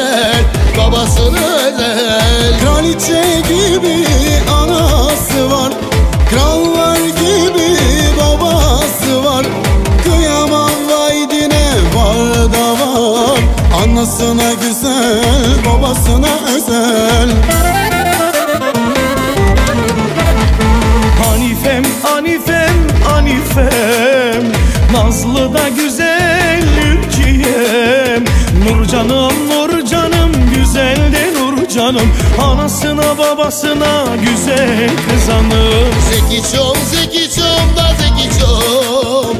özel Babasını özel. Kraliçe gibi anası var Krallar gibi babası var. Kıyamam vay vaydine var da var Anasına güzel babasına özel. Hanifem, Hanifem, Hanifem Nazlı da güzel ülkiyem. Nurcanım, Nur güzel de Nurcanım Anasına babasına güzel kızanım Zeki çom, zeki çom da zeki çom.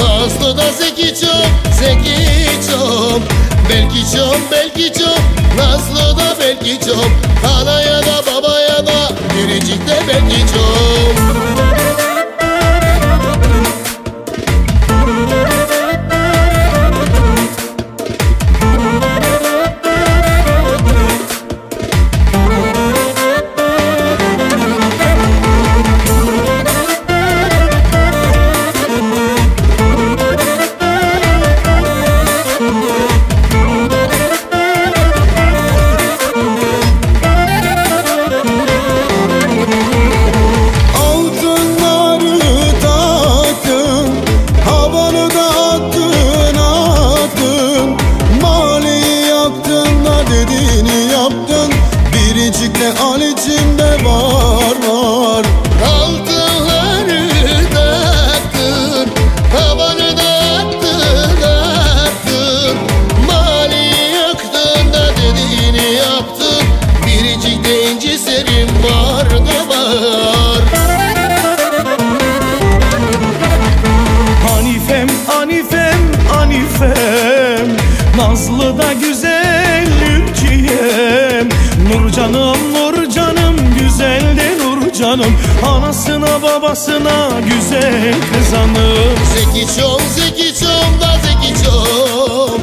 Nazlı da zeki çom, zeki çom. Belki çom, belki çom. Nazlı da belki çom hanım Anasına babasına güzel kız hanım Zeki çom zeki çom da zeki çom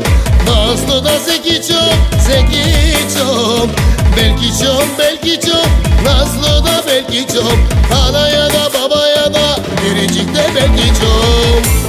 Nazlı da zeki çom zeki çom Belki çom belki çom Nazlı da belki çom Anaya da babaya da biricik de belki çom